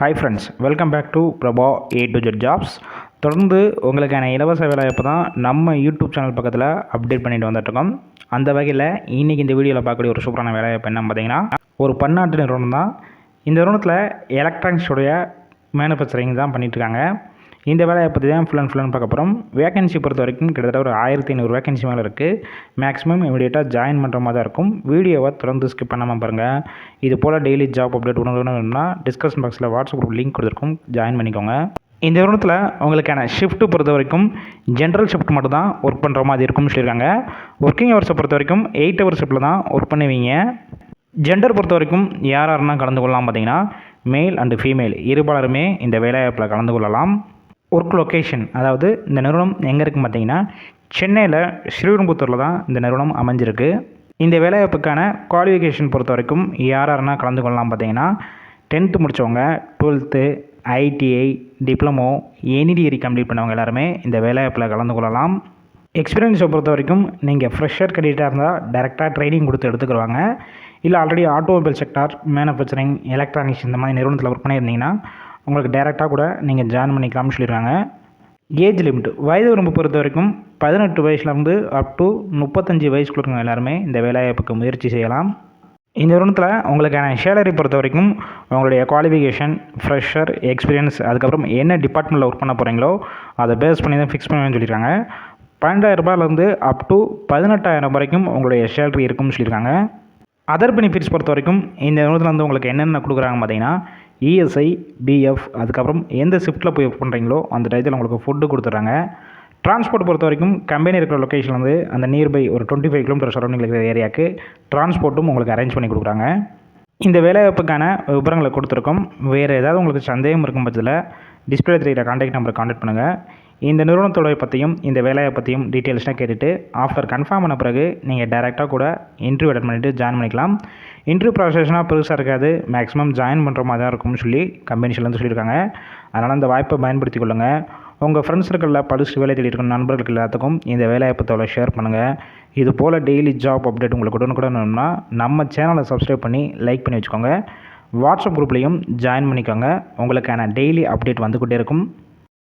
Hi friends welcome back to Prabha A to Z jobs தொடர்ந்து உங்களுக்கான இலவச வேலைவாய்ப்பு தான் நம்ம யூடியூப் சேனல் பக்கத்தில் அப்டேட் பண்ணிட்டு வந்துட்டுருக்கோம். அந்த வகையில் இன்றைக்கி இந்த வீடியோவில் பார்க்கக்கூடிய ஒரு சூப்பரான வேலைவாய்ப்பு என்ன பார்த்தீங்கன்னா ஒரு பன்னாட்டு நிறுவனம் தான். இந்த நிறுவனத்தில் எலக்ட்ரானிக்ஸோடைய மேனுஃபேக்சரிங் தான் பண்ணிகிட்ருக்காங்க இந்த வேலையை பற்றி தான் ஃபுல் அண்ட் ஃபுல் பார்க்க போகிறோம் வேகன்சி பொறுத்த வரைக்கும் கிட்டத்தட்ட ஒரு ஆயிரத்தி ஐநூறு வேகன்சி மேலே இருக்குது மேக்ஸிமம் இமீடியட்டாக ஜாயின் பண்ணுற மாதிரி தான் இருக்கும். வீடியோவை தொடர்ந்து ஸ்கிப் பண்ணாமல் பாருங்கள் இது போல் டெய்லி ஜாப் அப்டேட் ஒன்று டிஸ்கஷன் பாக்ஸில் வாட்ஸ்அப் குரூப் லிங்க் கொடுத்துருக்கும். ஜாயின் பண்ணிக்கோங்க. இந்த நிறுவனத்தில் உங்களுக்கான ஷிஃப்ட்டு பொறுத்த வரைக்கும் ஜென்ரல் ஷிஃப்ட் மட்டும் தான் ஒர்க் பண்ணுற மாதிரி இருக்கும்னு சொல்லியிருக்காங்க. ஒர்க்கிங் ஹவர்ஸை பொறுத்த வரைக்கும் எயிட் ஹவர் ஷிஃப்ட்டில் தான் ஒர்க் பண்ணுவீங்க. ஜெண்டர் பொறுத்த வரைக்கும் யார் யாருன்னா கலந்து கொள்ளலாம் பார்த்தீங்கன்னா மேல் அண்டு ஃபீமேல் இருபாலருமே இந்த வேலைவாய்ப்பில் கலந்து கொள்ளலாம். ஒர்க் லொக்கேஷன் அதாவது இந்த நிறுவனம் எங்கே இருக்குன்னு பார்த்தீங்கன்னா சென்னையில் ஸ்ரீவில்லிபுத்தூரில் தான் இந்த நிறுவனம் அமைஞ்சிருக்கு. இந்த வேலைவாய்ப்புக்கான குவாலிஃபிகேஷன் பொறுத்த வரைக்கும் யார் யாருன்னா கலந்து கொள்ளலாம் பார்த்தீங்கன்னா டென்த்து முடித்தவங்க twelfth ITI diploma any degree complete பண்ணவங்க எல்லாருமே இந்த வேலைவாய்ப்பில் கலந்து கொள்ளலாம். எக்ஸ்பீரியன்ஸை பொறுத்த வரைக்கும் நீங்கள் ஃப்ரெஷர் கேண்டிடேட்டாக இருந்தால் டேரெக்டாக ட்ரைனிங் கொடுத்து எடுத்துக்கிடுவாங்க. இல்லை already automobile sector manufacturing electronics இந்த மாதிரி நிறுவனத்தில் ஒர்க் பண்ணியிருந்தீங்கன்னா உங்களுக்கு டேரெக்டாக கூட நீங்கள் ஜாயின் பண்ணிக்கலாம்னு சொல்லியிருக்காங்க ஏஜ் லிமிட் வயது வரம்பு பொறுத்த வரைக்கும் பதினெட்டு வயசுலேருந்து அப் டு முப்பத்தஞ்சு வயசுக்குள்ள இருக்கவங்க எல்லாருமே இந்த வேலைவாய்ப்புக்கு முயற்சி செய்யலாம். இந்த நிறுவனத்தில் உங்களுக்கான சேலரி பொறுத்த வரைக்கும் உங்களுடைய குவாலிஃபிகேஷன் ஃப்ரெஷர் எக்ஸ்பீரியன்ஸ் அதுக்கப்புறம் என்ன டிபார்ட்மெண்ட்டில் ஒர்க் பண்ண போகிறீங்களோ அதை பேஸ் பண்ணி தான் ஃபிக்ஸ் பண்ணுவேன்னு சொல்லியிருக்காங்க பன்னெண்டாயிரம் ரூபாயிலேருந்து அப் டு பதினெட்டாயிரம் வரைக்கும் உங்களுடைய சேலரி இருக்கும்னு சொல்லியிருக்காங்க அதர் பெனிஃபிட்ஸ் பொறுத்த வரைக்கும் இந்த நிறுவனத்தில் வந்து உங்களுக்கு என்னென்ன கொடுக்குறாங்க பார்த்தீங்கன்னா இஎஸ்ஐ பிஎஃப் அதுக்கப்புறம் எந்த ஷிஃப்ட்டில் போய் ஒர்க் பண்ணுறீங்களோ அந்த டயத்தில் உங்களுக்கு ஃபுட்டு கொடுத்துட்றாங்க. டிரான்ஸ்போர்ட் பொறுத்த வரைக்கும் கம்பெனி இருக்கிற லொக்கேஷன்லேருந்து அந்த நியர்பை ஒரு டுவெண்ட்டி ஃபைவ் கிலோமீட்டர் சரௌண்டிங் இருக்கிற ஏரியாவுக்கு டிரான்ஸ்போர்ட்டும் உங்களுக்கு அரேஞ்ச் பண்ணி கொடுக்குறாங்க. இந்த வேலைவாய்ப்புக்கான விவரங்களை கொடுத்துருக்கோம். வேறு ஏதாவது உங்களுக்கு சந்தேகம் இருக்கும் பட்சத்தில் டிஸ்பிளே தெரிகிற காண்டாக்ட் நம்பரை காண்டாக்ட் பண்ணுங்கள் இந்த நிறுவனத்தோட பற்றியும் இந்த வேலையை பற்றியும் டீட்டெயில்ஸ்லாம் கேட்டுட்டு ஆஃப்டர் கன்ஃபார்ம் பண்ண பிறகு நீங்கள் டேரெக்டாக கூட இன்டர்வியூ அட்டன் பண்ணிவிட்டு ஜாயின் பண்ணிக்கலாம். இன்டர்வியூ ப்ராசஸ்னால் பெருசாக இருக்காது. மேக்ஸிமம் ஜாயின் பண்ணுற மாதிரி தான் இருக்கும்னு சொல்லி கம்பெனிஸ்லேருந்து சொல்லியிருக்காங்க. அதனால் அந்த வாய்ப்பை பயன்படுத்தி கொள்ளுங்கள் உங்கள் ஃப்ரெண்ட்ஸ் சர்க்கிளில் படிச்சு வேலை தேடி இருக்கிற நண்பர்களுக்கு எல்லாத்துக்கும் இந்த வேலைவாய்ப்பத்தோட ஷேர் பண்ணுங்கள் இது போல் டெய்லி ஜாப் அப்டேட் உங்களுக்கு உடனுக்குடன் நம்ம சேனலை சப்ஸ்கிரைப் பண்ணி லைக் பண்ணி வச்சுக்கோங்க. வாட்ஸ்அப் குரூப்லேயும் ஜாயின் பண்ணிக்கோங்க. உங்களுக்கான டெய்லி அப்டேட் வந்துக்கிட்டே இருக்கும்.